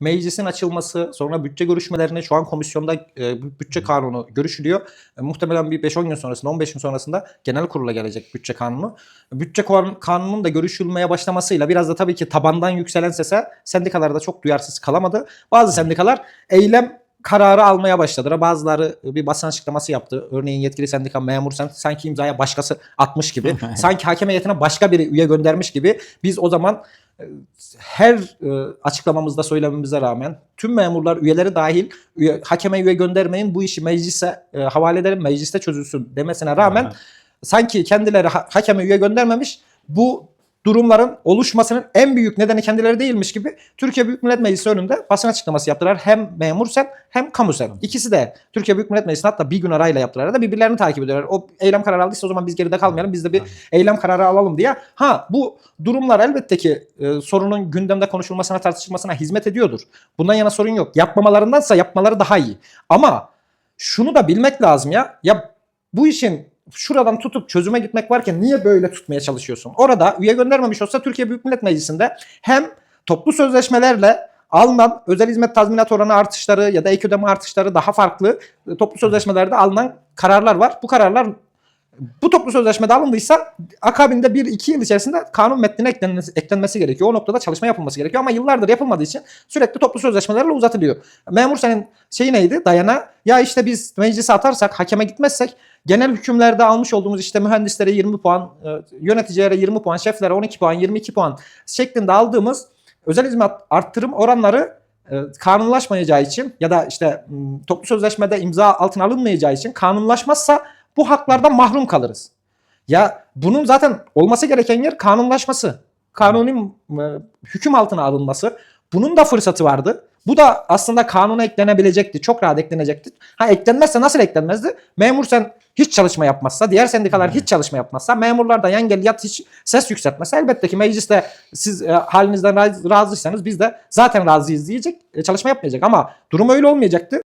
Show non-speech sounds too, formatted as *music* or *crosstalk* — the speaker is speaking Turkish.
Meclisin açılması, sonra bütçe görüşmelerine şu an komisyonda e, bütçe kanunu görüşülüyor. E, muhtemelen bir 5-10 gün sonrasında, 15 gün sonrasında genel kurula gelecek bütçe kanunu. Bütçe kan- kanunun da görüşülmeye başlamasıyla biraz da tabii ki tabandan yükselen sese sendikalar da çok duyarsız kalamadı. Bazı sendikalar eylem kararı almaya başladılar. Bazıları bir basın açıklaması yaptı. Örneğin yetkili sendika memur sen- sanki imzaya başkası atmış gibi. *laughs* sanki hakem heyetine başka bir üye göndermiş gibi. Biz o zaman e, her e, açıklamamızda söylememize rağmen tüm memurlar üyeleri dahil üye, hakeme üye göndermeyin bu işi meclise e, havale edelim mecliste çözülsün demesine rağmen sanki kendileri ha- hakeme üye göndermemiş. Bu durumların oluşmasının en büyük nedeni kendileri değilmiş gibi Türkiye Büyük Millet Meclisi önünde basın açıklaması yaptılar. Hem memur sen hem kamu sen. İkisi de Türkiye Büyük Millet Meclisi'nde hatta bir gün arayla yaptılar da birbirlerini takip ediyorlar. O eylem kararı aldıysa o zaman biz geride kalmayalım. Biz de bir eylem kararı alalım diye. Ha bu durumlar elbette ki e, sorunun gündemde konuşulmasına tartışılmasına hizmet ediyordur. Bundan yana sorun yok. Yapmamalarındansa yapmaları daha iyi. Ama şunu da bilmek lazım ya. Ya bu işin şuradan tutup çözüme gitmek varken niye böyle tutmaya çalışıyorsun? Orada üye göndermemiş olsa Türkiye Büyük Millet Meclisi'nde hem toplu sözleşmelerle alınan özel hizmet tazminat oranı artışları ya da ek ödeme artışları daha farklı e, toplu sözleşmelerde alınan kararlar var. Bu kararlar bu toplu sözleşmede alındıysa akabinde 1-2 yıl içerisinde kanun metnine eklenmesi, eklenmesi gerekiyor. O noktada çalışma yapılması gerekiyor ama yıllardır yapılmadığı için sürekli toplu sözleşmelerle uzatılıyor. Memur senin şeyi neydi? Dayana ya işte biz meclise atarsak, hakeme gitmezsek genel hükümlerde almış olduğumuz işte mühendislere 20 puan, e, yöneticilere 20 puan, şeflere 12 puan, 22 puan şeklinde aldığımız özel hizmet arttırım oranları e, kanunlaşmayacağı için ya da işte m, toplu sözleşmede imza altına alınmayacağı için kanunlaşmazsa bu haklardan mahrum kalırız. Ya bunun zaten olması gereken yer kanunlaşması. Kanuni e, hüküm altına alınması. Bunun da fırsatı vardı. Bu da aslında kanuna eklenebilecekti. Çok rahat eklenecekti. Ha eklenmezse nasıl eklenmezdi? Memur sen hiç çalışma yapmazsa, diğer sendikalar hiç çalışma yapmazsa, memurlar da yan gel yat hiç ses yükseltmezse elbette ki mecliste siz e, halinizden razı- razıysanız biz de zaten razıyız diyecek, e, çalışma yapmayacak. Ama durum öyle olmayacaktı.